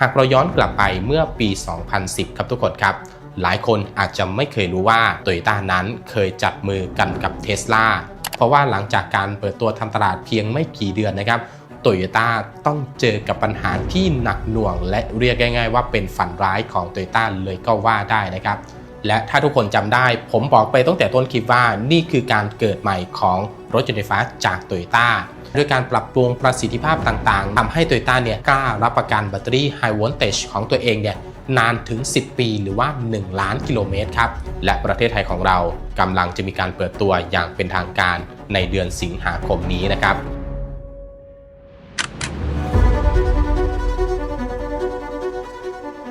หากเราย้อนกลับไปเมื่อปี 2010 ครับทุกคนครับ หลายคนอาจจะไม่เคยรู้ว่าโตโยต้านั้นเคยจับมือกันกับเท s l a เพราะว่าหลังจากการเปิดตัวทำตลาดเพียงไม่กี่เดือนนะครับโตโยต้าต้องเจอกับปัญหาที่หนักหน่วง และเรียกง่าย ๆ ว่าเป็นฝันร้ายของโตโยต้าเลยก็ว่าได้นะครับ และถ้าทุกคนจำได้ ผมบอกไปตั้งแต่ต้นคลิปว่านี่คือการเกิดใหม่ของรถยนต์ไฟฟ้าจากโตโยต้า ด้วยการปรับปรุงประสิทธิภาพต่างๆทำให้โตโยต้าเนี่ยกล้ารับประกันแบตเตอรี่ไฮโวลต์เตจของตัวเองเนี่ยนานถึง 10 ปีหรือว่า 1 ล้านกิโลเมตรครับ และประเทศไทยของเรากำลังจะมีการเปิดตัวอย่างเป็นทางการในเดือนสิงหาคมนี้นะครับ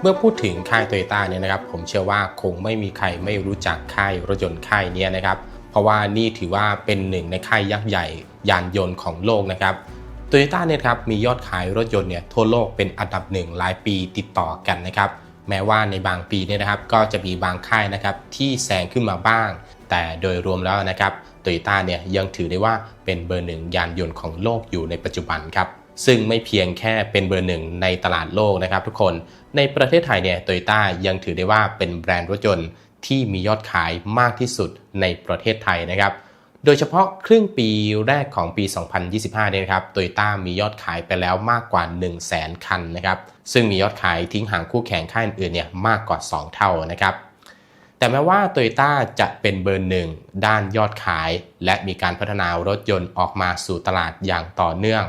เมื่อพูดถึงค่ายโตโยต้าเนี่ยนะครับ ผมเชื่อว่าคงไม่มีใครไม่รู้จักค่ายรถยนต์ค่ายนี้นะครับ เพราะว่านี่ถือว่าเป็นหนึ่งในค่ายยักษ์ใหญ่ยานยนต์ของโลกนะครับโตโยต้าเนี่ยครับมียอดขายรถยนต์เนี่ยทั่วโลกเป็นอันดับหนึ่งหลายปีติดต่อกันนะครับแม้ว่าในบางปีเนี่ยนะครับก็จะมีบางค่ายนะครับที่แซงขึ้นมาบ้าง แต่โดยรวมแล้วนะครับโตโยต้าเนี่ยยังถือได้ว่าเป็นเบอร์หนึ่งยานยนต์ของโลกอยู่ในปัจจุบันครับซึ่งไม่เพียงแค่เป็นเบอร์หนึ่งในตลาดโลกนะครับทุกคน ในประเทศไทยเนี่ยโตโยต้ายังถือได้ว่าเป็นแบรนด์รถยนต์ ที่มียอดขายมากที่สุดในประเทศไทยนะครับ โดยเฉพาะครึ่งปีแรกของปี 2025 เนี่ยนะครับโตโยต้ามียอดขายไปแล้วมากกว่า 1 0 0 0 0แสนคันนะครับ ซึ่งมียอดขายทิ้งห่างคู่แข่งค่ายอื่นๆเนี่ยมากกว่า 2 เท่านะครับแต่แม้ว่าโตโยต้าจะเป็นเบอร์หนึ่งด้านยอดขาย และมีการพัฒนารถยนต์ออกมาสู่ตลาดอย่างต่อเนื่อง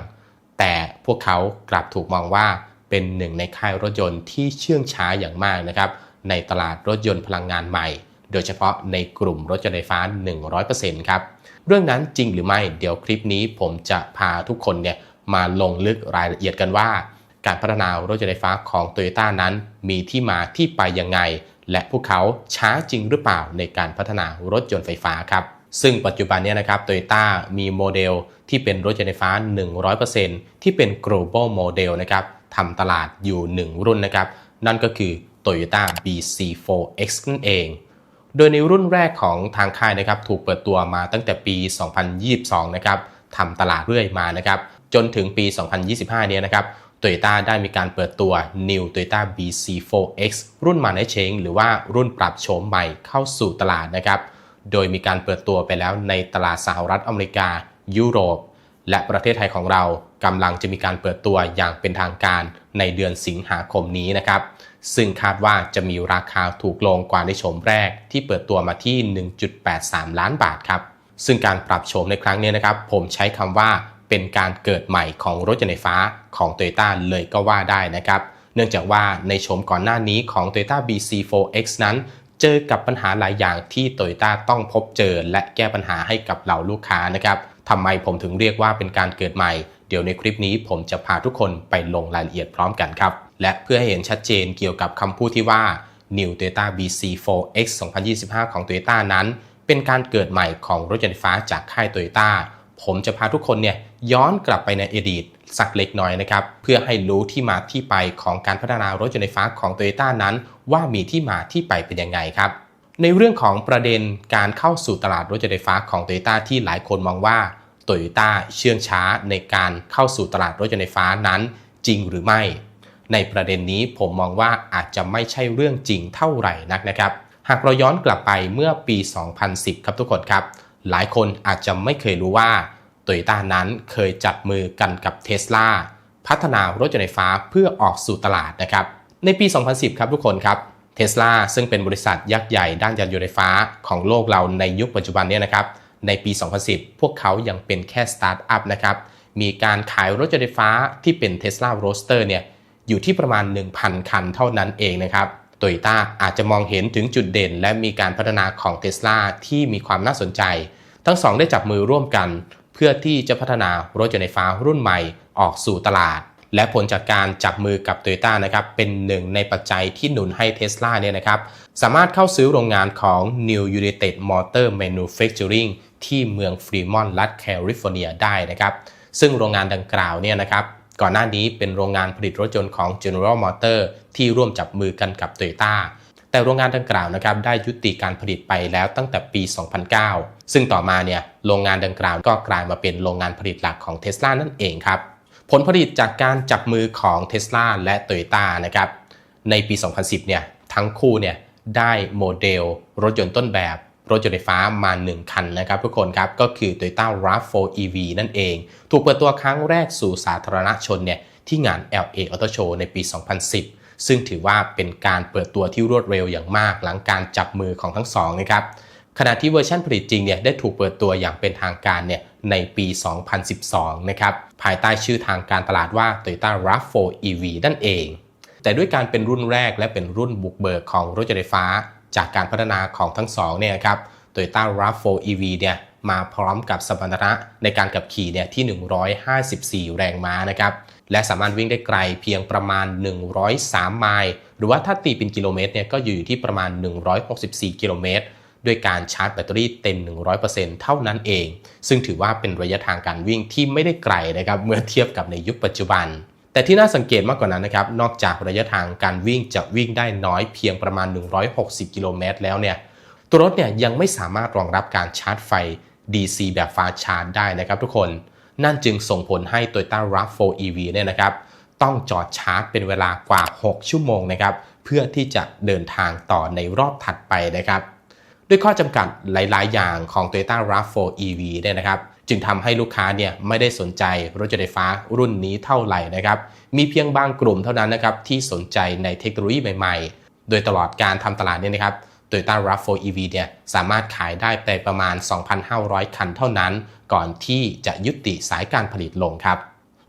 แต่พวกเขากลับถูกมองว่าเป็นหนึ่งในค่ายรถยนต์ที่เชื่องช้าอย่างมากนะครับ ในตลาดรถยนต์พลังงานใหม่ โดยเฉพาะในกลุ่มรถยนต์ไฟฟ้า 100%ครับ เรื่องนั้นจริงหรือไม่ เดี๋ยวคลิปนี้ผมจะพาทุกคนเนี่ยมาลงลึกรายละเอียดกันว่า การพัฒนารถยนต์ไฟฟ้าของ t o y ยต้นั้น มีที่มาที่ไปยังไง และพวกเขาช้าจริงหรือเปล่าในการพัฒนารถยนต์ไฟฟ้าครับซึ่งปัจจุบันนี้นะครับ t o y ยต้ามีโมเดลที่เป็นรถยนต์ไฟฟ้า 100%ที่เป็น global model นะครับทำตลาดอยู่ 1 รุ่นนะครับ นั่นก็คือ Toyota BC4X นั่นเอง โดยในรุ่นแรกของทางค่ายนะครับถูกเปิดตัวมาตั้งแต่ปี 2022 นะครับทำตลาดเรื่อยมานะครับจนถึงปี 2025 เนี่ยนะครับโตโยต้าได้มีการเปิดตัว New Toyota BC4X รุ่นมาในเชงหรือว่ารุ่นปรับโฉมใหม่เข้าสู่ตลาดนะครับ โดยมีการเปิดตัวไปแล้วในตลาดสหรัฐอเมริกา ยุโรป และประเทศไทยของเรากำลังจะมีการเปิดตัวอย่างเป็นทางการในเดือนสิงหาคมนี้นะครับ ซึ่งคาดว่าจะมีราคาถูกลงกว่าในโฉมแรกที่เปิดตัวมาที่ 1.83 ล้านบาทครับ ซึ่งการปรับโฉมในครั้งนี้นะครับ ผมใช้คำว่าเป็นการเกิดใหม่ของรถยนต์ไฟฟ้าของ t o y ยต้าเลยก็ว่าได้นะครับ เนื่องจากว่าในโฉมก่อนหน้านี้ของ Toyota BC4X นั้น เจอกับปัญหาหลายอย่างที่ t o y ยต้าต้องพบเจอและแก้ปัญหาให้กับเหล่าลูกค้านะครับทำไมผมถึงเรียกว่าเป็นการเกิดใหม่ เดี๋ยวในคลิปนี้ผมจะพาทุกคนไปลงรายละเอียดพร้อมกันครับ และเพื่อให้เห็นชัดเจนเกี่ยวกับคำพูดที่ว่า New Toyota BC4X 2025 ของ Toyota นั้น เป็นการเกิดใหม่ของรถยนต์ไฟฟ้าจากค่าย Toyota ผมจะพาทุกคนเนี่ยย้อนกลับไปในอดีตสักเล็กน้อยนะครับ เพื่อให้รู้ที่มาที่ไปของการพัฒนารถยนต์ไฟฟ้าของ Toyota นั้น ว่ามีที่มาที่ไปเป็นยังไงครับ ในเรื่องของประเด็นการเข้าสู่ตลาดรถยนต์ไฟฟ้าของ Toyota ที่หลายคนมองว่า โตโยต้าเชื่องช้าในการเข้าสู่ตลาดรถยนต์ไฟฟ้านั้นจริงหรือไม่ ในประเด็นนี้ผมมองว่าอาจจะไม่ใช่เรื่องจริงเท่าไหร่นักนะครับ หากเราย้อนกลับไปเมื่อปี 2010 ครับทุกคนครับ หลายคนอาจจะไม่เคยรู้ว่าโตโยต้านั้นเคยจับมือกันกับเท s l a พัฒนารถยนต์ไฟฟ้าเพื่อออกสู่ตลาดนะครับ ในปี 2010 ครับทุกคนครับเท s l a ซึ่งเป็นบริษัทยักษ์ใหญ่ด้านยานยนต์ไฟฟ้าของโลกเราในยุคปัจจุบันนี้นะครับ ในปี 2010 พวกเขายังเป็นแค่สตาร์ทอัพนะครับ มีการขายรถยนต์ไฟฟ้าที่เป็น Tesla Roadster เนี่ยอยู่ที่ประมาณ 1,000 คันเท่านั้นเองนะครับโตโยต้าอาจจะมองเห็นถึงจุดเด่น และมีการพัฒนาของ Tesla ที่มีความน่าสนใจ ทั้งสองได้จับมือร่วมกัน เพื่อที่จะพัฒนารถยนต์ไฟฟ้ารุ่นใหม่ออกสู่ตลาด และผลจากการจับมือกับ Toyota นะครับเป็นหนึ่งในปัจจัยที่หนุนให้ Tesla เนี่ยนะครับสามารถเข้าซื้อโรงงานของ New United Motor Manufacturing ที่เมืองฟรีมอนต์รัฐแคลิฟอร์เนียได้นะครับซึ่งโรงงานดังกล่าวเนี่ยนะครับก่อนหน้านี้เป็นโรงงานผลิตรถยนต์ของ General Motor ที่ร่วมจับมือกันกับ Toyota แต่โรงงานดังกล่าวนะครับได้ยุติการผลิตไปแล้วตั้งแต่ปี 2009 ซึ่งต่อมาเนี่ยโรงงานดังกล่าวก็กลายมาเป็นโรงงานผลิตหลักของ Tesla นั่นเองครับ ผลผลิตจากการจับมือของ Tesla และ Toyota นะครับในปี 2010 เนี่ยทั้งคู่เนี่ยได้โมเดลรถยนต์ต้นแบบรถยนต์ไฟฟ้ามา 1 คันนะครับทุกคนครับ ก็คือ Toyota RAV4 EV นั่นเอง ถูกเปิดตัวครั้งแรกสู่สาธารณชนเนี่ยที่งาน LA Auto Show ในปี 2010 ซึ่งถือว่าเป็นการเปิดตัวที่รวดเร็วอย่างมากหลังการจับมือของทั้งสองนะครับ ขณะที่เวอร์ชันผลิตจริงเนี่ยได้ถูกเปิดตัวอย่างเป็นทางการเนี่ยในปี 2012 นะครับภายใต้ชื่อทางการตลาดว่า Toyota RAV4 EV นั่นเอง แต่ด้วยการเป็นรุ่นแรกและเป็นรุ่นบุกเบิกของรถยนต์ไฟฟ้า จากการพัฒนาของทั้งสองเนี่ยครับ Toyota RAV4 EV เนี่ยมาพร้อมกับสมรรถนะในการขับขี่เนี่ยที่ 154 แรงม้านะครับ และสามารถวิ่งได้ไกลเพียงประมาณ 103 ไมล์ หรือว่าถ้าตีเป็นกิโลเมตรเนี่ยก็อยู่ที่ประมาณ 164 กิโลเมตร ด้วยการชาร์จแบตเตอรี่เต็ม 100%เท่านั้นเอง ซึ่งถือว่าเป็นระยะทางการวิ่งที่ไม่ได้ไกลนะครับเมื่อเทียบกับในยุคปัจจุบัน แต่ที่น่าสังเกตมากกว่านั้นนะครับนอกจากระยะทางการวิ่งจะวิ่งได้น้อยเพียงประมาณ 160 กิโลเมตรแล้วเนี่ยตัวรถเนี่ยยังไม่สามารถรองรับการชาร์จไฟ DC แบบฟ้าชาร์จได้นะครับทุกคนนั่นจึงส่งผลให้ Toyota RAV4 EV เนี่ยนะครับต้องจอดชาร์จเป็นเวลากว่า 6 ชั่วโมงนะครับเพื่อที่จะเดินทางต่อในรอบถัดไปนะครับ ด้วยข้อจำกัดหลาย ๆ อย่างของ Toyota RAV4 EV เนี่ยนะครับจึงทำให้ลูกค้าเนี่ยไม่ได้สนใจรถยนต์ไฟฟ้ารุ่นนี้เท่าไหร่นะครับมีเพียงบางกลุ่มเท่านั้นนะครับที่สนใจในเทคโนโลยีใหม่ ๆ โดยตลอดการทำตลาดเนี่ยนะครับ Toyota RAV4 EV เนี่ยสามารถขายได้ไปประมาณ 2,500 คันเท่านั้น ก่อนที่จะยุติสายการผลิตลงครับ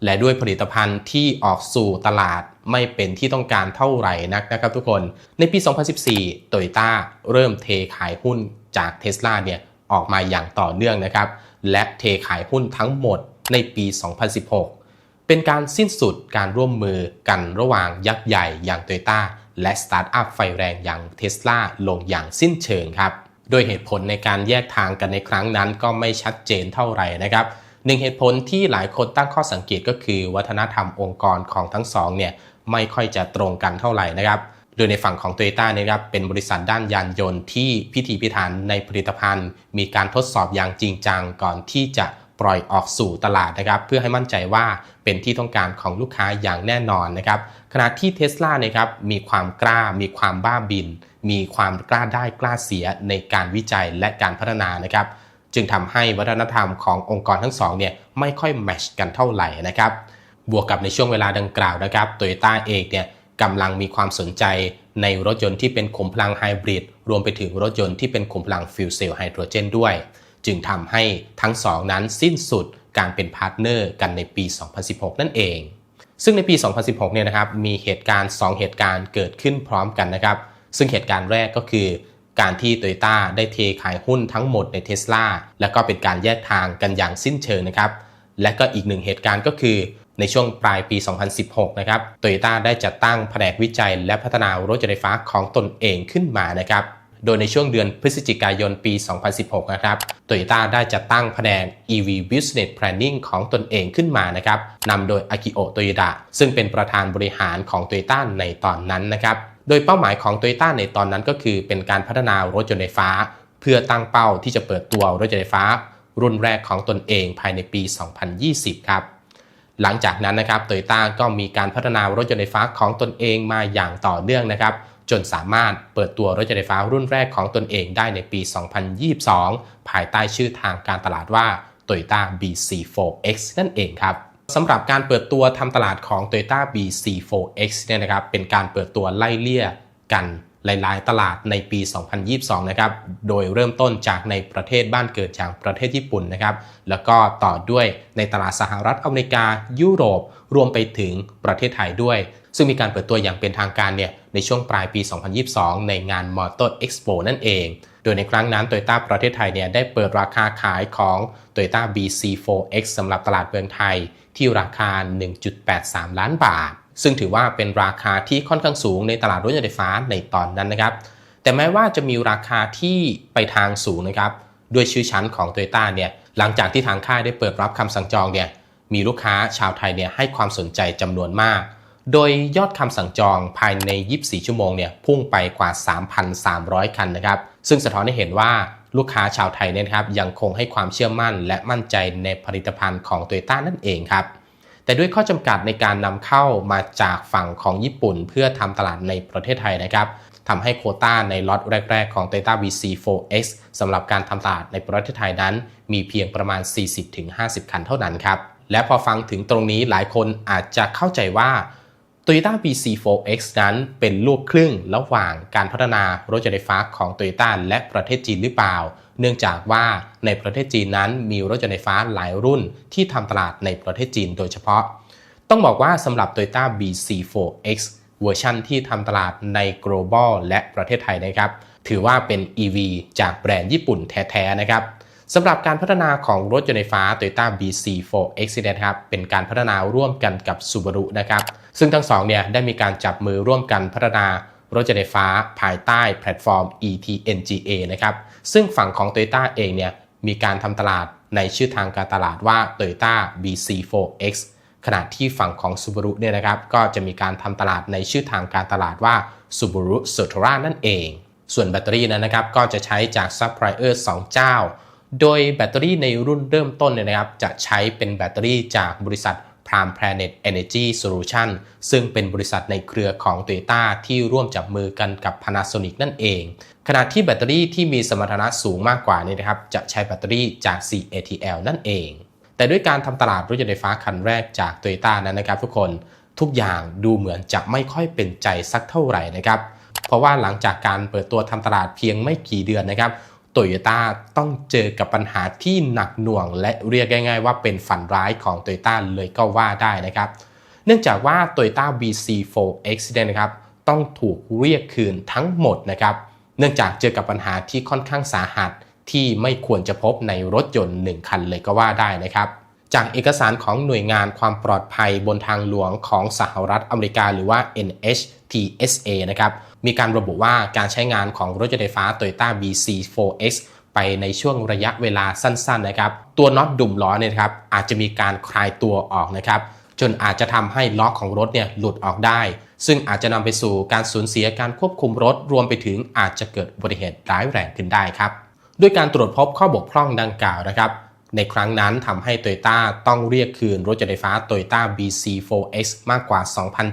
และด้วยผลิตภัณฑ์ที่ออกสู่ตลาดไม่เป็นที่ต้องการเท่าไหร่นักนะครับทุกคน ในปี 2014 Toyota เริ่มเทขายหุ้นจาก Tesla เนี่ยออกมาอย่างต่อเนื่องนะครับ และเทขายหุ้นทั้งหมดในปี 2016 เป็นการสิ้นสุดการร่วมมือกันระหว่างยักษ์ใหญ่อย่าง Toyota และสตาร์ทอัพไฟแรงอย่าง Tesla ลงอย่างสิ้นเชิงครับ โดยเหตุผลในการแยกทางกันในครั้งนั้นก็ไม่ชัดเจนเท่าไหร่นะครับ หนึ่งเหตุผลที่หลายคนตั้งข้อสังเกตก็คือ วัฒนธรรมองค์กรของทั้งสองเนี่ยไม่ค่อยจะตรงกันเท่าไหร่นะครับโดยในฝั่งของ Toyota นะครับเป็นบริษัทด้านยานยนต์ที่พิถีพิถันในผลิตภัณฑ์ มีการทดสอบอย่างจริงจังก่อนที่จะปล่อยออกสู่ตลาดนะครับเพื่อให้มั่นใจว่าเป็นที่ต้องการของลูกค้าอย่างแน่นอนนะครับขณะที่ Tesla นะครับมีความกล้า มีความบ้าบิน มีความกล้าได้กล้าเสียในการวิจัยและการพัฒนานะครับ จึงทำให้วัฒนธรรมขององค์กรทั้งสองเนี่ยไม่ค่อยแมชกันเท่าไหร่นะครับ บวกกับในช่วงเวลาดังกล่าวนะครับโตโยต้าเองเนี่ยกำลังมีความสนใจในรถยนต์ที่เป็นขุมพลังไฮบริดรวมไปถึงรถยนต์ที่เป็นขุมพลังฟิวเซลไฮโดรเจนด้วย จึงทำให้ทั้งสองนั้นสิ้นสุดการเป็นพาร์ทเนอร์กันในปี 2016 นั่นเอง ซึ่งในปี 2016 เนี่ยนะครับมีเหตุการณ์ 2 เหตุการณ์เกิดขึ้นพร้อมกันนะครับ ซึ่งเหตุการณ์แรกก็คือ การที่โตโยต้าได้เทขายหุ้นทั้งหมดในเทสลาและก็เป็นการแยกทางกันอย่างสิ้นเชิงนะครับ และก็อีกหนึ่งเหตุการณ์ก็คือในช่วงปลายปี 2016 นะครับ โตโยต้าได้จัดตั้งแผนกวิจัยและพัฒนารถยนต์ไฟฟ้าของตนเองขึ้นมานะครับ โดยในช่วงเดือนพฤศจิกายนปี 2016 นะครับ โตโยต้าได้จัดตั้งแผนก EV Business Planning ของตนเองขึ้นมานะครับ นำโดยอากิโอ โตโยดะ ซึ่งเป็นประธานบริหารของโตโยต้าในตอนนั้นนะครับ โดยเป้าหมายของ t o y ต้าในตอนนั้นก็คือเป็นการพัฒนารถยนต์ไฟฟ้า เพื่อตั้งเป้าที่จะเปิดตัวรถยนต์ไฟฟ้า รุ่นแรกของตนเองภายในปี 2020 ครับ หลังจากนั้นนะครับโตโยต้าก็มีการพัฒนารถยนต์ไฟฟ้าของตนเองมาอย่างต่อเนื่องนะครับ จนสามารถเปิดตัวรถยนต์ไฟฟ้ารุ่นแรกของตนเองได้ในปี 2022 ภายใต้ชื่อทางการตลาดว่า Toyota BC4X นั่นเองครับ สำหรับการเปิดตัวทำตลาดของ Toyota BC4X เนี่ยนะครับเป็นการเปิดตัวไล่เลี่ยกันหลายๆ ตลาดในปี 2022 นะครับ โดยเริ่มต้นจากในประเทศบ้านเกิดอย่างประเทศญี่ปุ่นนะครับ แล้วก็ต่อด้วยในตลาดสหรัฐอเมริกา ยุโรป รวมไปถึงประเทศไทยด้วย ซึ่งมีการเปิดตัวอย่างเป็นทางการเนี่ยในช่วงปลายปี 2022 ในงาน Motor Expo นั่นเอง โดยในครั้งนั้น Toyota ประเทศไทยเนี่ยได้เปิดราคาขายของ Toyota BC4X สำหรับตลาดเมืองไทย ที่ราคา 1.83 ล้านบาท ซึ่งถือว่าเป็นราคาที่ค่อนข้างสูงในตลาดรถยนต์ไฟฟ้าในตอนนั้นนะครับ แต่แม้ว่าจะมีราคาที่ไปทางสูงนะครับ ด้วยชื่อชั้นของ Toyota เนี่ย หลังจากที่ทางค่ายได้เปิดรับคำสั่งจองเนี่ย มีลูกค้าชาวไทยเนี่ยให้ความสนใจจำนวนมาก โดยยอดคำสั่งจองภายใน 24 ชั่วโมงเนี่ยพุ่งไปกว่า 3,300 คันนะครับ ซึ่งสะท้อนให้เห็นว่า ลูกค้าชาวไทยเนี่ยครับยังคงให้ความเชื่อมั่นและมั่นใจในผลิตภัณฑ์ของ Toyota นั่นเองครับแต่ด้วยข้อจำกัดในการนำเข้ามาจากฝั่งของญี่ปุ่น เพื่อทำตลาดในประเทศไทยนะครับทำให้โคต้าในล็อตแรก ๆ ของ Toyota BC4X สำหรับการทำตลาดในประเทศไทยนั้น มีเพียงประมาณ 40-50 คันเท่านั้นครับ และพอฟังถึงตรงนี้หลายคนอาจจะเข้าใจว่า Toyota BC4X นั้นเป็นลูกครึ่งระหว่างการพัฒนารถยนต์ไฟฟ้าของ Toyota และประเทศจีนหรือเปล่า เนื่องจากว่าในประเทศจีนนั้นมีรถยนต์ไฟฟ้าหลายรุ่นที่ทำตลาดในประเทศจีนโดยเฉพาะ ต้องบอกว่าสำหรับ Toyota BC4X เวอร์ชันที่ทำตลาดใน global และประเทศไทยนะครับ ถือว่าเป็น EV จากแบรนด์ญี่ปุ่นแท้ๆนะครับ สำหรับการพัฒนาของรถยนต์ไฟฟ้า Toyota BC4X นะครับเป็นการพัฒนาร่วมกันกับ Subaru นะครับซึ่งทั้งสองเนี่ยได้มีการจับมือร่วมกันพัฒนารถยนต์ไฟฟ้าภายใต้แพลตฟอร์ม ETNGA นะครับซึ่งฝั่งของ Toyota เองเนี่ยมีการทำตลาดในชื่อทางการตลาดว่า Toyota BC4X ขณะที่ฝั่งของ Subaru เนี่ยนะครับก็จะมีการทำตลาดในชื่อทางการตลาดว่า Subaru s o t o r a นั่นเอง ส่วนแบตเตอรี่นั้นนะครับก็จะใช้จากซัพพลายเออร์2เจ้า โดยแบตเตอรี่ในรุ่นเริ่มต้นเนี่ยนะครับ จะใช้เป็นแบตเตอรี่จากบริษัท Prime Planet Energy Solution ซึ่งเป็นบริษัทในเครือของ Toyota ที่ร่วมจับมือกันกับ Panasonic นั่นเอง ขณะที่แบตเตอรี่ที่มีสมรรถนะสูงมากกว่านี่นะครับ จะใช้แบตเตอรี่จาก CATL นั่นเอง แต่ด้วยการทำตลาดรถยนต์ไฟฟ้าคันแรกจาก Toyota นั้นนะครับทุกคน ทุกอย่างดูเหมือนจะไม่ค่อยเป็นใจสักเท่าไหร่นะครับ เพราะว่าหลังจากการเปิดตัวทำตลาดเพียงไม่กี่เดือนนะครับ โตโยต้าต้องเจอกับปัญหาที่หนักหน่วง และเรียกง่าย ๆ ว่าเป็นฝันร้ายของโตโยต้าเลยก็ว่าได้นะครับ เนื่องจากว่า Toyota BC4 accident นะครับต้องถูกเรียกคืนทั้งหมดนะครับ เนื่องจากเจอกับปัญหาที่ค่อนข้างสาหัสที่ไม่ควรจะพบในรถยนต์ 1 คันเลยก็ว่าได้นะครับ จากเอกสารของหน่วยงานความปลอดภัยบนทางหลวงของสหรัฐอเมริกาหรือว่า NHTSA นะครับ มีการระบุว่าการใช้งานของรถยนต์ไฟฟ้า Toyota BC4X ไปในช่วงระยะเวลาสั้นๆนะครับ ตัวน็อตดุ่มล้อเนี่ยครับอาจจะมีการคลายตัวออกนะครับ จนอาจจะทำให้ล็อกของรถเนี่ยหลุดออกได้ ซึ่งอาจจะนำไปสู่การสูญเสียการควบคุมรถ รวมไปถึงอาจจะเกิดอุบัติเหตุร้ายแรงขึ้นได้ครับ ด้วยการตรวจพบข้อบกพร่องดังกล่าวนะครับ ในครั้งนั้นทำให้ Toyota ต้องเรียกคืนรถยนต์ไฟฟ้า Toyota BC4X มากกว่า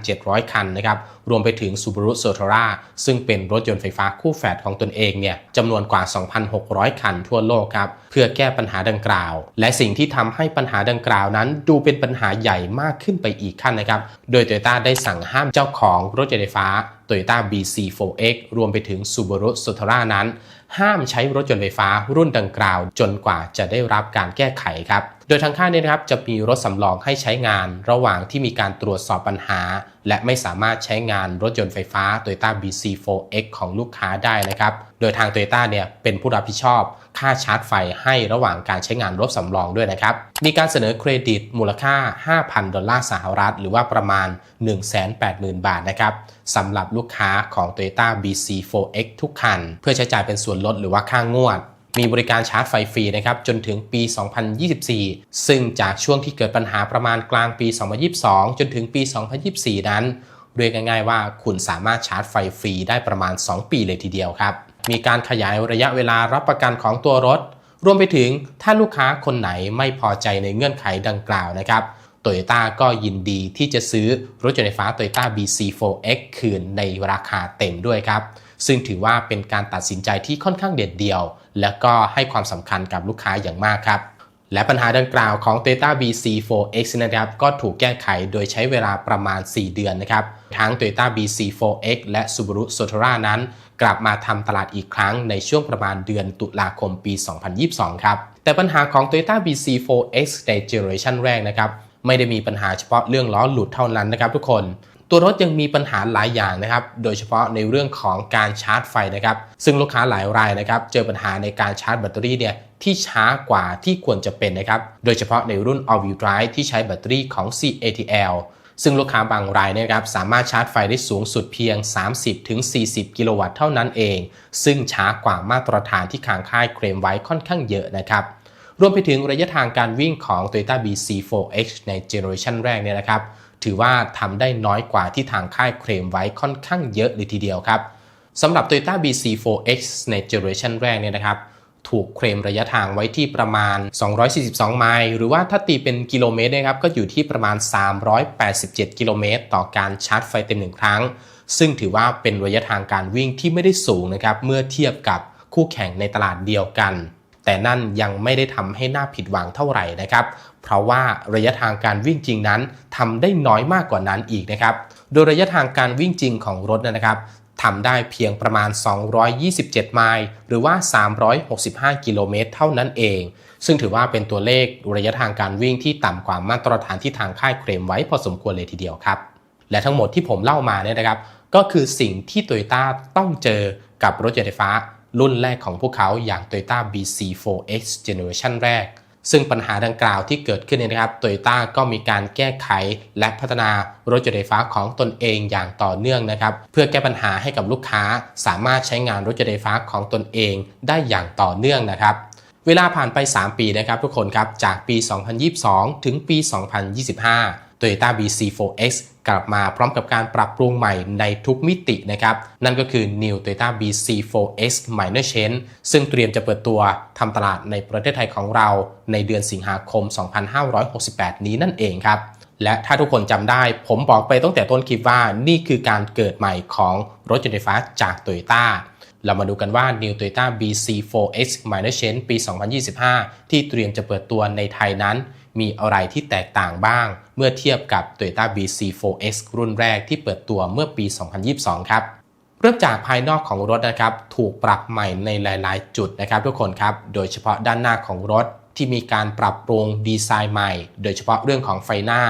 2,700 คันนะครับ รวมไปถึง Subaru s o t o r a ซึ่งเป็นรถยนต์ไฟฟ้าคู่แฝดของตนเองเนี่ยจำนวนกว่า 2,600 คันทั่วโลกครับ เพื่อแก้ปัญหาดังกล่าว และสิ่งที่ทำให้ปัญหาดังกล่าวนั้น ดูเป็นปัญหาใหญ่มากขึ้นไปอีกขั้นนะครับ โดย Toyota ได้สั่งห้ามเจ้าของรถยนต์ไฟฟ้า Toyota BC4X รวมไปถึง Subaru s o t o r a นั้น ห้ามใช้รถยนต์ไฟฟ้ารุ่นดังกล่าว จนกว่าจะได้รับการแก้ไขครับ ดยทางค่ายนี้นะครับจะมีรถสำรองให้ใช้งานระหว่างที่มีการตรวจสอบปัญหา และไม่สามารถใช้งานรถยนต์ไฟฟ้า Toyota BC4X ของลูกค้าได้นะครับ โดยทาง Toyota เนี่ยเป็นผู้รับผิดชอบค่าชาร์จไฟให้ระหว่างการใช้งานรถสำรองด้วยนะครับ มีการเสนอเครดิตมูลค่า 5,000 ดอลลาร์สหรัฐ หรือว่าประมาณ 180,000 บาทนะครับสำหรับลูกค้าของ Toyota BC4X ทุกคัน เพื่อใช้จ่ายเป็นส่วนลดหรือว่าค่างวด มีบริการชาร์จไฟฟรีนะครับจนถึงปี 2024 ซึ่งจากช่วงที่เกิดปัญหาประมาณกลางปี 2022 จนถึงปี 2024 นั้นเรียกง่ายๆว่าคุณสามารถชาร์จไฟฟรีได้ประมาณ 2 ปีเลยทีเดียวครับ มีการขยายระยะเวลารับประกันของตัวรถ รวมไปถึงถ้าลูกค้าคนไหนไม่พอใจในเงื่อนไขดังกล่าวนะครับโตโยต้าก็ยินดีที่จะซื้อรถยนต์ไฟฟ้า Toyota BC4X คืนในราคาเต็มด้วยครับ ซึ่งถือว่าเป็นการตัดสินใจที่ค่อนข้างเด็ดเดี่ยว และก็ให้ความสำคัญกับลูกค้าอย่างมากครับ และปัญหาดังกล่าวของ Toyota BC4X นะครับก็ถูกแก้ไขโดยใช้เวลาประมาณ 4 เดือนนะครับทั้ง Toyota BC4X และ Subaru s o t o r a นั้น กลับมาทำตลาดอีกครั้งในช่วงประมาณเดือนตุลาคมปี 2022 ครับแต่ปัญหาของ Toyota BC4X ในเจเนอเรชันแรกนะครับไม่ได้มีปัญหาเฉพาะเรื่องล้อหลุดเท่านั้นนะครับทุกคน ตัวรถยังมีปัญหาหลายอย่างนะครับ โดยเฉพาะในเรื่องของการชาร์จไฟนะครับ ซึ่งลูกค้าหลายรายนะครับ เจอปัญหาในการชาร์จแบตเตอรี่เนี่ยที่ช้ากว่าที่ควรจะเป็นนะครับ โดยเฉพาะในรุ่น All Wheel Drive ที่ใช้แบตเตอรี่ของ CATL ซึ่งลูกค้าบางรายนะครับสามารถชาร์จไฟได้สูงสุดเพียง 30-40 กิโลวัตต์เท่านั้นเอง ซึ่งช้ากว่ามาตรฐานที่ทางค่ายเคลมไว้ค่อนข้างเยอะนะครับรวมไปถึงระยะทางการวิ่งของ Toyota BC4X ในเจเนอเรชันแรกเนี่ยนะครับ ถือว่าทำได้น้อยกว่าที่ทางค่ายเคลมไว้ค่อนข้างเยอะเลยทีเดียวครับสำหรับ Toyota BC4X ในเจเนอเรชันแรกเนี่ยนะครับถูกเคลมระยะทางไว้ที่ประมาณ 242 ไมล์ หรือว่าถ้าตีเป็นกิโลเมตรนะครับ ก็อยู่ที่ประมาณ 387 กิโลเมตร ต่อการชาร์จไฟเต็มหนึ่งครั้ง ซึ่งถือว่าเป็นระยะทางการวิ่งที่ไม่ได้สูงนะครับ เมื่อเทียบกับคู่แข่งในตลาดเดียวกัน แต่นั่นยังไม่ได้ทำให้หน่าผิดหวังเท่าไหร่นะครับ เพราะว่าระยะทางการวิ่งจริงนั้นทำได้น้อยมากกว่านั้นอีกนะครับ โดยระยะทางการวิ่งจริงของรถนะครับทำได้เพียงประมาณ 227 ไมล์หรือว่า 365 กิโลเมตรเท่านั้นเอง ซึ่งถือว่าเป็นตัวเลขระยะทางการวิ่งที่ต่ำกว่ามาตรฐานที่ทางค่ายเคลมไว้พอสมควรเลยทีเดียวครับ และทั้งหมดที่ผมเล่ามาเนี่ยนะครับ ก็คือสิ่งที่ Toyota ต้องเจอกับรถยนต์ไฟฟ้า รุ่นแรกของพวกเขาอย่าง Toyota BC4X Generation แรก ซึ่งปัญหาดังกล่าวที่เกิดขึ้นเนี่ยนะครับ Toyota ก็มีการแก้ไขและพัฒนารถยนต์ไฟฟ้าของตนเองอย่างต่อเนื่องนะครับ เพื่อแก้ปัญหาให้กับลูกค้าสามารถใช้งานรถยนต์ไฟฟ้าของตนเองได้อย่างต่อเนื่องนะครับเวลาผ่านไป 3 ปีนะครับทุกคนครับ จากปี 2022 ถึงปี 2025 Toyota BC4X กลับมาพร้อมกับการปรับปรุงใหม่ในทุกมิตินะครับ นั่นก็คือ New Toyota BC4X Minor Change ซึ่งเตรียมจะเปิดตัวทำตลาดในประเทศไทยของเราในเดือนสิงหาคม 2568 นี้นั่นเองครับ และถ้าทุกคนจำได้ ผมบอกไปตั้งแต่ต้นคลิปว่านี่คือการเกิดใหม่ของรถยนต์ไฟฟ้าจาก Toyota เรามาดูกันว่า New Toyota BC4X Minor Change ปี 2025 ที่เตรียมจะเปิดตัวในไทยนั้น มีอะไรที่แตกต่างบ้าง เมื่อเทียบกับ Toyota BC4X รุ่นแรกที่เปิดตัวเมื่อปี 2022 ครับเริ่มจากภายนอกของรถนะครับถูกปรับใหม่ในหลาย ๆ จุดนะครับทุกคนครับ โดยเฉพาะด้านหน้าของรถที่มีการปรับปรุงดีไซน์ใหม่ โดยเฉพาะเรื่องของไฟหน้า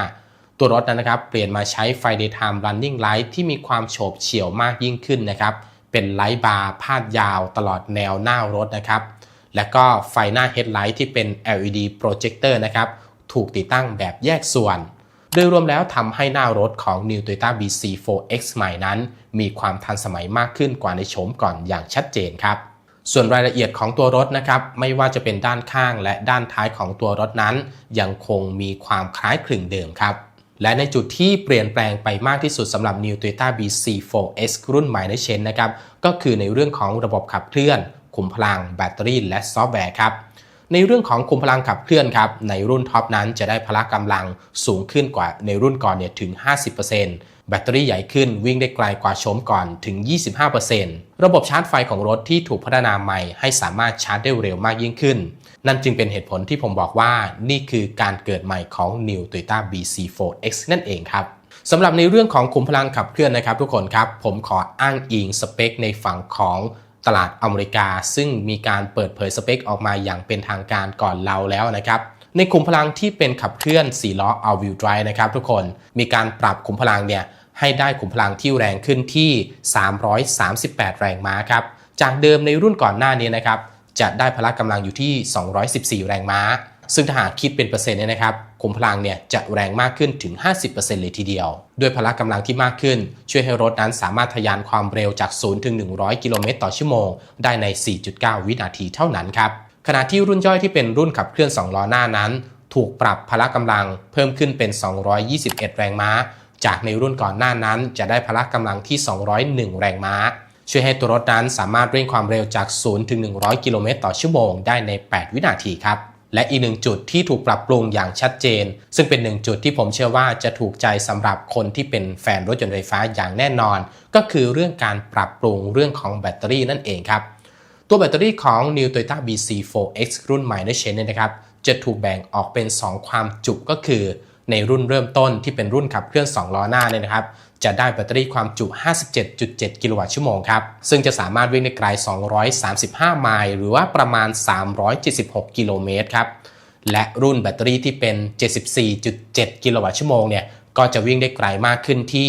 ตัวรถนั้นนะครับเปลี่ยนมาใช้ไฟ daytime running light ที่มีความโฉบเฉี่ยวมากยิ่งขึ้นนะครับเป็นไลท์บาร์พาดยาวตลอดแนวหน้ารถนะครับ และก็ไฟหน้า headlight ที่เป็น LED projector นะครับ ถูกติดตั้งแบบแยกส่วน โดยรวมแล้วทำให้หน้ารถของ New Toyota BC4X ใหม่นั้น มีความทันสมัยมากขึ้นกว่าในโฉมก่อนอย่างชัดเจนครับ ส่วนรายละเอียดของตัวรถนะครับไม่ว่าจะเป็นด้านข้างและด้านท้ายของตัวรถนั้น ยังคงมีความคล้ายคลึงเดิมครับและในจุดที่เปลี่ยนแปลงไปมากที่สุดสำหรับ New Toyota BC4X รุ่นใหม่ในเชนนะครับ ก็คือในเรื่องของระบบขับเคลื่อน ขุมพลัง แบตเตอรี่ และซอฟต์แวร์ครับ ในเรื่องของคุมพลังขับเคลื่อนครับในรุ่นท็อปนั้นจะได้พละกำลังสูงขึ้นกว่าในรุ่นก่อนเนี่ยถึง 50%แบตเตอรี่ใหญ่ขึ้นวิ่งได้ไกลกว่าโฉมก่อนถึง 25%ระบบชาร์จไฟของรถที่ถูกพัฒนาใหม่ให้สามารถชาร์จได้เร็วมากยิ่งขึ้น นั่นจึงเป็นเหตุผลที่ผมบอกว่านี่คือการเกิดใหม่ของ New Toyota BC4X นั่นเองครับสำหรับในเรื่องของขุมพลังขับเคลื่อนนะครับทุกคนครับ ผมขออ้างอิงสเปคในฝั่งของ ตลาดอเมริกา ซึ่งมีการเปิดเผยสเปคออกมาอย่างเป็นทางการก่อนเราแล้วนะครับในขุมพลังที่เป็นขับเคลื่อน4ล้อ all wheel drive นะครับทุกคนมีการปรับขุมพลังเนี่ยให้ได้ขุมพลังที่แรงขึ้นที่ 338 แรงม้าครับจากเดิมในรุ่นก่อนหน้านี้นะครับจะได้พละกำลังอยู่ที่ 214 แรงม้า ซึ่งถ้าหากคิดเป็นเปอร์เซ็นต์เนี่ยนะครับ ขุมพลังเนี่ยจะแรงมากขึ้นถึง 50%เลยทีเดียว ด้วยพละกำลังที่มากขึ้น ช่วยให้รถนั้นสามารถทะยานความเร็วจาก 0 ถึง 100 กิโลเมตรต่อชั่วโมง ได้ใน 4.9 วินาทีเท่านั้นครับ ขณะที่รุ่นย่อยที่เป็นรุ่นขับเคลื่อน 2 ล้อหน้านั้น ถูกปรับพละกำลังเพิ่มขึ้นเป็น 221 แรงม้า จากในรุ่นก่อนหน้านั้น จะได้พละกำลังที่ 201 แรงม้าช่วยให้ตัวรถนั้นสามารถเร่งความเร็วจาก 0 ถึง 100 กิโลเมตรต่อชั่วโมงได้ใน 8 วินาทีครับ และอีกหนึ่งจุดที่ถูกปรับปรุงอย่างชัดเจน ซึ่งเป็นหนึ่งจุดที่ผมเชื่อว่าจะถูกใจสำหรับคนที่เป็นแฟนรถยนต์ไฟฟ้าอย่างแน่นอน ก็คือเรื่องการปรับปรุงเรื่องของแบตเตอรี่นั่นเองครับ ตัวแบตเตอรี่ของ New Toyota BC4X รุ่นใหม่ในเชนเนี่ยนะครับจะถูกแบ่งออกเป็น 2 ความจุก็คือในรุ่นเริ่มต้นที่เป็นรุ่นขับเคลื่อน 2 ล้อหน้าเนี่ยนะครับ จะได้แบตเตอรี่ความจุ 57.7 กิโลวัตต์ชั่วโมงครับ ซึ่งจะสามารถวิ่งได้ไกล 235 ไมล์หรือว่าประมาณ 376 กิโลเมตรครับ และรุ่นแบตเตอรี่ที่เป็น 74.7 กิโลวัตต์ชั่วโมงเนี่ย ก็จะวิ่งได้ไกลมากขึ้นที่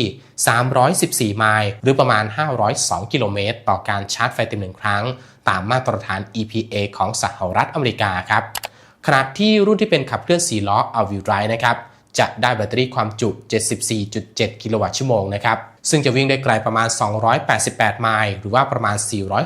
314 ไมล์หรือประมาณ 502 กิโลเมตร ต่อการชาร์จไฟเต็มหนึ่งครั้ง ตามมาตรฐาน EPA ของสหรัฐอเมริกาครับ ขณะที่รุ่นที่เป็นขับเคลื่อน4ล้อ all wheel drive นะครับ จะได้แบตเตอรี่ความจุ 74.7 กิโลวัตต์ชั่วโมงนะครับ ซึ่งจะวิ่งได้ไกลประมาณ 288 ไมล์ หรือว่าประมาณ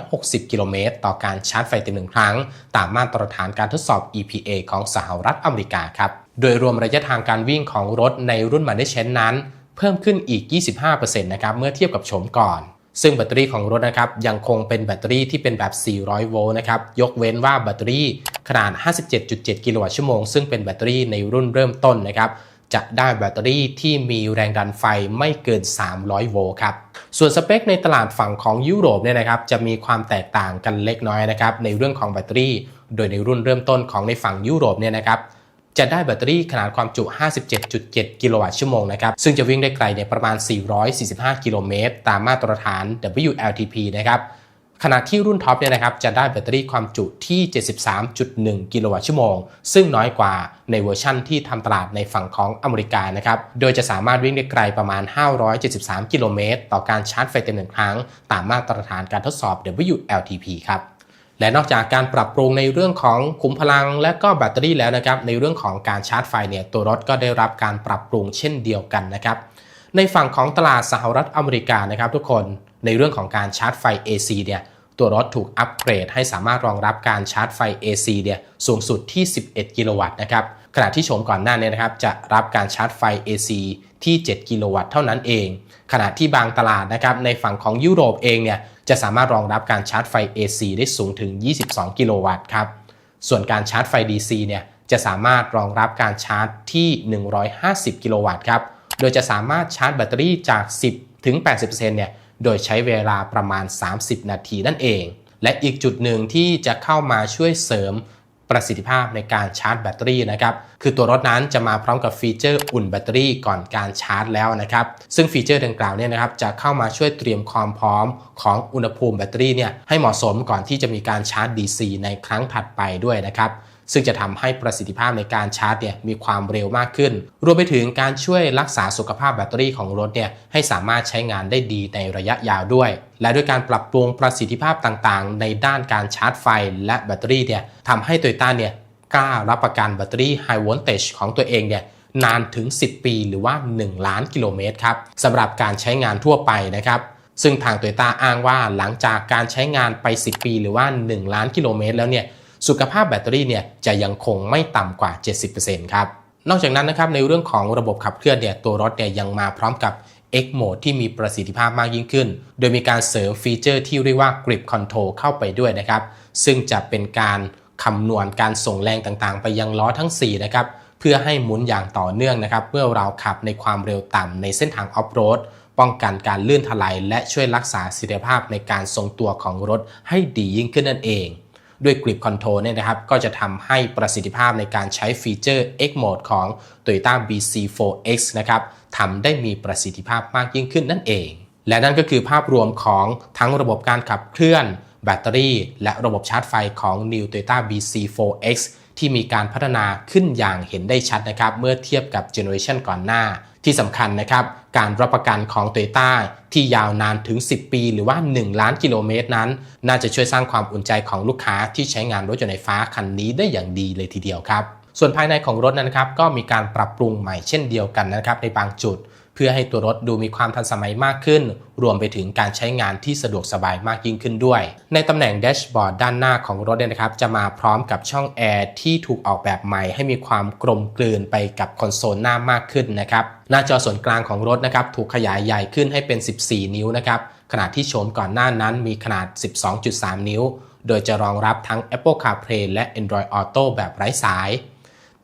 460 กิโลเมตร ต่อการชาร์จไฟเต็มหนึ่งครั้ง ตามมาตรฐานการทดสอบ EPA ของสหรัฐอเมริกาครับ โดยรวมระยะทางการวิ่งของรถในรุ่นมันได้เชนนั้น เพิ่มขึ้นอีก 25%นะครับ เมื่อเทียบกับโฉมก่อนซึ่งแบตเตอรี่ของรถนะครับยังคงเป็นแบตเตอรี่ที่เป็นแบบ 400 โวลต์นะครับ ยกเว้นว่าแบตเตอรี่ขนาด 57.7 กิโลวัตต์ชั่วโมง ซึ่งเป็นแบตเตอรี่ในรุ่นเริ่มต้นนะครับ จะได้แบตเตอรี่ที่มีแรงดันไฟไม่เกิน 300 โวลต์ครับ ส่วนสเปคในตลาดฝั่งของยุโรปเนี่ยนะครับจะมีความแตกต่างกันเล็กน้อยนะครับในเรื่องของแบตเตอรี่ โดยในรุ่นเริ่มต้นของในฝั่งยุโรปเนี่ยนะครับจะได้แบตเตอรี่ขนาดความจุ 57.7 กิโลวัตต์ชั่วโมงนะครับ ซึ่งจะวิ่งได้ไกลเนี่ยประมาณ 445 กิโลเมตร ตามมาตรฐาน WLTP นะครับ ขณะที่รุ่นท็อปเนี่ยนะครับจะได้แบตเตอรี่ความจุที่ 73.1 กิโลวัตต์ชั่วโมง ซึ่งน้อยกว่าในเวอร์ชั่นที่ทำตลาดในฝั่งของอเมริกานะครับ โดยจะสามารถวิ่งได้ไกลประมาณ 573 กิโลเมตร ต่อการชาร์จไฟเต็มหนึ่งครั้ง ตามมาตรฐานการทดสอบ WLTP ครับและนอกจากการปรับปรุงในเรื่องของขุมพลังและก็แบตเตอรี่แล้วนะครับในเรื่องของการชาร์จไฟเนี่ยตัวรถก็ได้รับการปรับปรุงเช่นเดียวกันนะครับในฝั่งของตลาดสหรัฐอเมริกานะครับทุกคนในเรื่องของการชาร์จไฟ AC เนี่ยตัวรถถูกอัปเกรดให้สามารถรองรับการชาร์จไฟ AC เนี่ยสูงสุดที่ 11 กิโลวัตต์นะครับขณะที่โฉมก่อนหน้านี้นะครับจะรับการชาร์จไฟ AC ที่ 7 กิโลวัตต์เท่านั้นเอง ขณะที่บางตลาดนะครับในฝั่งของยุโรปเองเนี่ยจะสามารถรองรับการชาร์จไฟ AC ได้สูงถึง 22 กิโลวัตต์ครับส่วนการชาร์จไฟ DC เนี่ยจะสามารถรองรับการชาร์จที่ 150 กิโลวัตต์ครับโดยจะสามารถชาร์จแบตเตอรี่จาก 10 ถึง 80%เนี่ย โดยใช้เวลาประมาณ 30 นาทีนั่นเอง และอีกจุดหนึ่งที่จะเข้ามาช่วยเสริมประสิทธิภาพในการชาร์จแบตเตอรี่นะครับ คือตัวรถนั้นจะมาพร้อมกับฟีเจอร์อุ่นแบตเตอรี่ก่อนการชาร์จแล้วนะครับ ซึ่งฟีเจอร์ดังกล่าวเนี่ยนะครับจะเข้ามาช่วยเตรียมความพร้อมของอุณหภูมิแบตเตอรี่เนี่ยให้เหมาะสมก่อนที่จะมีการชาร์จ DC ในครั้งถัดไปด้วยนะครับ ซึ่งจะทำให้ประสิทธิภาพในการชาร์จเนี่ยมีความเร็วมากขึ้น รวมไปถึงการช่วยรักษาสุขภาพแบตเตอรี่ของรถเนี่ยให้สามารถใช้งานได้ดีในระยะยาวด้วย และด้วยการปรับปรุงประสิทธิภาพต่างๆ ในด้านการชาร์จไฟและแบตเตอรี่เนี่ยทำให้โตโยต้าเนี่ยกล้ารับประกันแบตเตอรี่ High Voltage ของตัวเองเนี่ยนานถึง 10 ปีหรือว่า 1 ล้านกิโลเมตรครับสำหรับการใช้งานทั่วไปนะครับ ซึ่งทางโตโยต้าอ้างว่าหลังจากการใช้งานไป 10 ปี หรือว่า 1 ล้านกิโลเมตรแล้วเนี่ย สุขภาพแบตเตอรี่เนี่ยจะยังคงไม่ต่ำกว่า 70%ครับ นอกจากนั้นนะครับในเรื่องของระบบขับเคลื่อนเนี่ยตัวรถเนี่ยยังมาพร้อมกับ X Mode ที่มีประสิทธิภาพมากยิ่งขึ้น โดยมีการเสริมฟีเจอร์ที่เรียกว่า Grip Control เข้าไปด้วยนะครับ ซึ่งจะเป็นการคำนวณการส่งแรงต่างๆ ไปยังล้อทั้ง 4 นะครับ เพื่อให้หมุนอย่างต่อเนื่องนะครับ เมื่อเราขับในความเร็วต่ำในเส้นทางออฟโรด ป้องกันการลื่นถลายและช่วยรักษาเสถียรภาพในการทรงตัวของรถให้ดียิ่งขึ้นนั่นเอง ด้วย Grip Control เนี่ยนะครับก็จะทำให้ประสิทธิภาพในการใช้ฟีเจอร์ X Mode ของ Toyota BC4X นะครับทำได้มีประสิทธิภาพมากยิ่งขึ้นนั่นเอง และนั่นก็คือภาพรวมของทั้งระบบการขับเคลื่อน แบตเตอรี่ และระบบชาร์จไฟของ New Toyota BC4X ที่มีการพัฒนาขึ้นอย่างเห็นได้ชัดนะครับ เมื่อเทียบกับเจเนอเรชันก่อนหน้า ที่สำคัญนะครับ การรับประกันของโตโยต้าที่ยาวนานถึง 10 ปี หรือว่า 1 ล้านกิโลเมตรนั้น น่าจะช่วยสร้างความอุ่นใจของลูกค้าที่ใช้งานรถยนต์ไฟฟ้าคันนี้ได้อย่างดีเลยทีเดียวครับ ส่วนภายในของรถนะครับก็มีการปรับปรุงใหม่เช่นเดียวกันนะครับในบางจุด เพื่อให้ตัวรถดูมีความทันสมัยมากขึ้น รวมไปถึงการใช้งานที่สะดวกสบายมากยิ่งขึ้นด้วย ในตำแหน่งแดชบอร์ดด้านหน้าของรถเนี่ยนะครับ จะมาพร้อมกับช่องแอร์ที่ถูกออกแบบใหม่ให้มีความกลมกลืนไปกับคอนโซลหน้ามากขึ้นนะครับ หน้าจอส่วนกลางของรถนะครับถูกขยายใหญ่ขึ้นให้เป็น 14 นิ้วนะครับ ขณะที่โฉมก่อนหน้านั้นมีขนาด 12.3 นิ้ว โดยจะรองรับทั้ง Apple CarPlay และ Android Auto แบบไร้สาย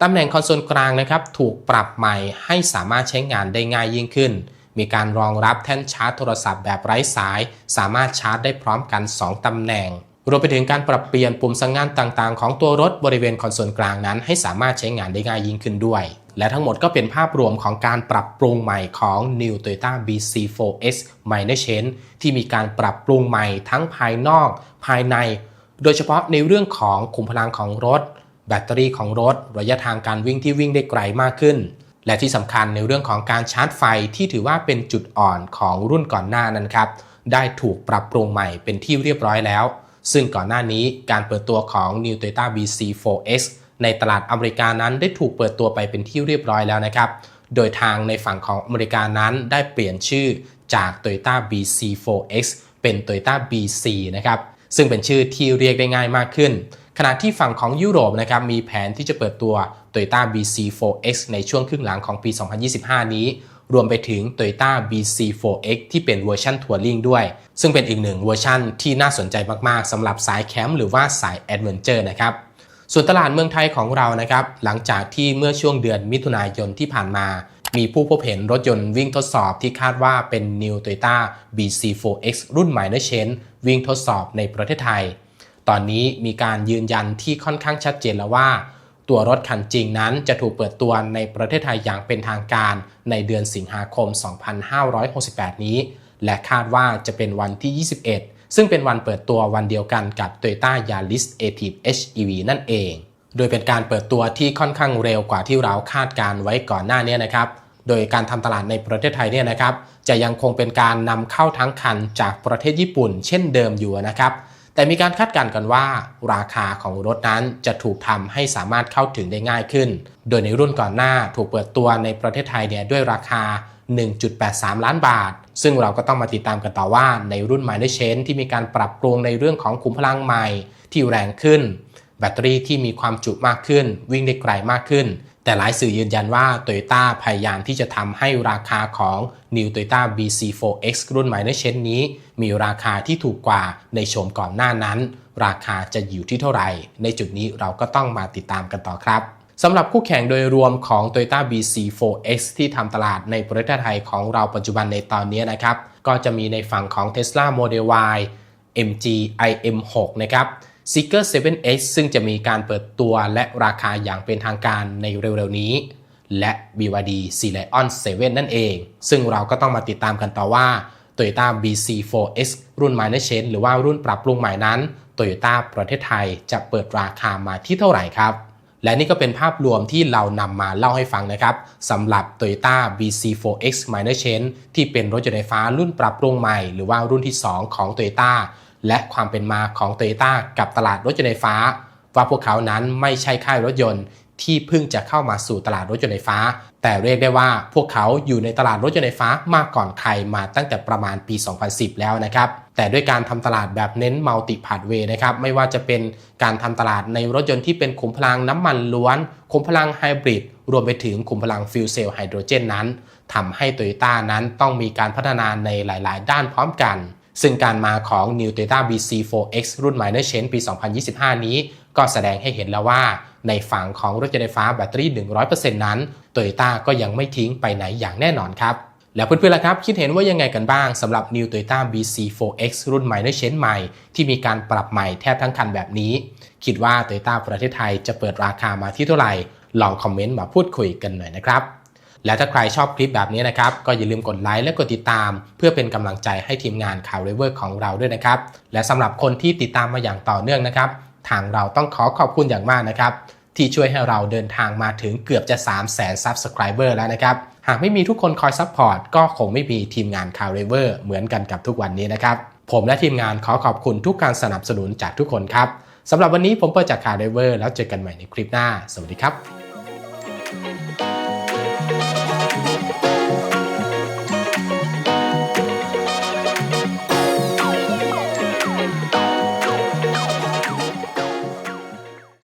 ตำแหน่งคอนโซลกลางนะครับถูกปรับใหม่ให้สามารถใช้งานได้ง่ายยิ่งขึ้น มีการรองรับแท่นชาร์จโทรศัพท์แบบไร้สาย สามารถชาร์จได้พร้อมกัน 2ตำแหน่ง รวมไปถึงการปรับเปลี่ยนปุ่มสั่งงานต่างๆ ของตัวรถบริเวณคอนโซลกลางนั้น ให้สามารถใช้งานได้ง่ายยิ่งขึ้นด้วย และทั้งหมดก็เป็นภาพรวมของการปรับปรุงใหม่ของ New Toyota BC4X Minor Change ที่มีการปรับปรุงใหม่ทั้งภายนอก ภายใน โดยเฉพาะในเรื่องของขุมพลังของรถ แบตเตอรี่ของรถ ระยะทางการวิ่งที่วิ่งได้ไกลมากขึ้น และที่สำคัญในเรื่องของการชาร์จไฟที่ถือว่าเป็นจุดอ่อนของรุ่นก่อนหน้านั้นครับ ได้ถูกปรับปรุงใหม่เป็นที่เรียบร้อยแล้ว ซึ่งก่อนหน้านี้การเปิดตัวของ New Toyota BC4X ในตลาดอเมริกานั้นได้ถูกเปิดตัวไปเป็นที่เรียบร้อยแล้วนะครับ โดยทางในฝั่งของอเมริกานั้นได้เปลี่ยนชื่อจาก Toyota BC4X เป็น Toyota BC นะครับ ซึ่งเป็นชื่อที่เรียกได้ง่ายมากขึ้น ขณะที่ฝั่งของยุโรปนะครับมีแผนที่จะเปิดตัว Toyota BC4X ในช่วงครึ่งหลังของปี 2025 นี้ รวมไปถึง Toyota BC4X ที่เป็นเวอร์ชันทัวริงด้วย ซึ่งเป็นอีกหนึ่งเวอร์ชันที่น่าสนใจมากๆสำหรับสายแคมป์หรือว่าสายแอดเวนเจอร์นะครับส่วนตลาดเมืองไทยของเรานะครับหลังจากที่เมื่อช่วงเดือนมิถุนายนที่ผ่านมา มีผู้พบเห็นรถยนต์วิ่งทดสอบที่คาดว่าเป็น New Toyota BC4X รุ่นใหม่เนเชนวิ่งทดสอบในประเทศไทย ตอนนี้มีการยืนยันที่ค่อนข้างชัดเจนแล้วว่า ตัวรถคันจริงนั้นจะถูกเปิดตัวในประเทศไทยอย่างเป็นทางการในเดือนสิงหาคม 2568 นี้ และคาดว่าจะเป็นวันที่ 21 ซึ่งเป็นวันเปิดตัววันเดียวกันกับ Toyota Yaris Active HEV นั่นเอง โดยเป็นการเปิดตัวที่ค่อนข้างเร็วกว่าที่เราคาดการไว้ก่อนหน้านี้นะครับโดยการทำตลาดในประเทศไทยเนี่ยนะครับ จะยังคงเป็นการนำเข้าทั้งคันจากประเทศญี่ปุ่น เช่นเดิมอยู่นะครับ แต่มีการคาดการณ์กันว่าราคาของรถนั้นจะถูกทำให้สามารถเข้าถึงได้ง่ายขึ้น โดยในรุ่นก่อนหน้าถูกเปิดตัวในประเทศไทยเนี่ยด้วยราคา 1.83 ล้านบาท ซึ่งเราก็ต้องมาติดตามกันต่อว่าในรุ่น m i n o r c h a n ที่มีการปรับปรุงในเรื่องของขุมพลังใหม่ที่แรงขึ้น แบตเตอรี่ที่มีความจุมากขึ้น วิ่งได้ไกลมากขึ้น แต่หลายสื่อยืนยันว่า Toyota พยายามที่จะทำให้ราคาของ New Toyota BC4X รุ่น m i n o r Change นี้ มีราคาที่ถูกกว่าในโฉมก่อนหน้านั้น ราคาจะอยู่ที่เท่าไหร่ ในจุดนี้เราก็ต้องมาติดตามกันต่อครับสำหรับคู่แข่งโดยรวมของ Toyota BC4X ที่ทำตลาดในประเทศไทยของเราปัจจุบันในตอนนี้นะครับ ก็จะมีในฝั่งของ Tesla Model Y MG IM6 นะครับ s e e k e r 7X ซึ่งจะมีการเปิดตัวและราคาอย่างเป็นทางการในเร็วๆนี้ และ BYD s e l i o n 7 นั่นเอง ซึ่งเราก็ต้องมาติดตามกันต่อว่า Toyota BC4X รุ่น Minor Change หรือว่ารุ่นปรับปรุงใหม่นั้น Toyota ประเทศไทยจะเปิดราคามาที่เท่าไหร่ครับ และนี่ก็เป็นภาพรวมที่เรานำมาเล่าให้ฟังนะครับสำหรับ Toyota BC4X Minor Change ที่เป็นรถยนต์ไฟฟ้ารุ่นปรับปรุงใหม่ หรือว่ารุ่นที่ 2 ของ Toyota และความเป็นมาของ Toyota กับตลาดรถยนต์ไฟฟ้า ว่าพวกเขานั้นไม่ใช่ค่ายรถยนต์ ที่เพิ่งจะเข้ามาสู่ตลาดรถยนต์ไฟฟ้า แต่เรียกได้ว่าพวกเขาอยู่ในตลาดรถยนต์ไฟฟ้ามาก่อนใครมาตั้งแต่ประมาณปี 2010 แล้วนะครับแต่ด้วยการทำตลาดแบบเน้นมัลติพาดเวย์นะครับไม่ว่าจะเป็นการทำตลาดในรถยนต์ที่เป็นขุมพลังน้ำมันล้วน ขุมพลังไฮบริดรวมไปถึงขุมพลังฟิวเซลไฮโดรเจนนั้นทำให้โตโยต้านั้นต้องมีการพัฒนาในหลาย ๆ ด้านพร้อมกัน ซึ่งการมาของ New Toyota BC4X รุ่น Minor Change ปี 2025 นี้ ก็แสดงให้เห็นแล้วว่า ในฝั่งของรถยนต์ไฟฟ้าแบตเตอรี่ 100%นั้น Toyota ก็ยังไม่ทิ้งไปไหนอย่างแน่นอนครับ แล้วเพื่อนๆล่ะครับ คิดเห็นว่ายังไงกันบ้างสำหรับ New Toyota BC4X รุ่น Minor Change ใหม่ ที่มีการปรับใหม่แทบทั้งคันแบบนี้ คิดว่า Toyota ประเทศไทยจะเปิดราคามาที่เท่าไหร่ลองคอมเมนต์มาพูดคุยกันหน่อยนะครับ และถ้าใครชอบคลิปแบบนี้นะครับ ก็อย่าลืมกดไลค์และกดติดตาม เพื่อเป็นกำลังใจให้ทีมงานข่าวเรเวอร์ของเราด้วยนะครับ และสำหรับคนที่ติดตามมาอย่างต่อเนื่องนะครับ ทางเราต้องขอขอบคุณอย่างมากนะครับ ที่ช่วยให้เราเดินทางมาถึงเกือบจะ3 0 0 0 0 0 Subscriber แล้วนะครับหากไม่มีทุกคนคอยซัพพอร์ตก็คงไม่มีทีมงานข่าวเรเวอร์เหมือนกันกับทุกวันนี้นะครับ ผมและทีมงานขอขอบคุณทุกการสนับสนุนจากทุกคนครับสำหรับวันนี้ผมเปิดจากข่าวเรเวอร์แล้วเจอกันใหม่ในคลิปหน้า สวัสดีครับ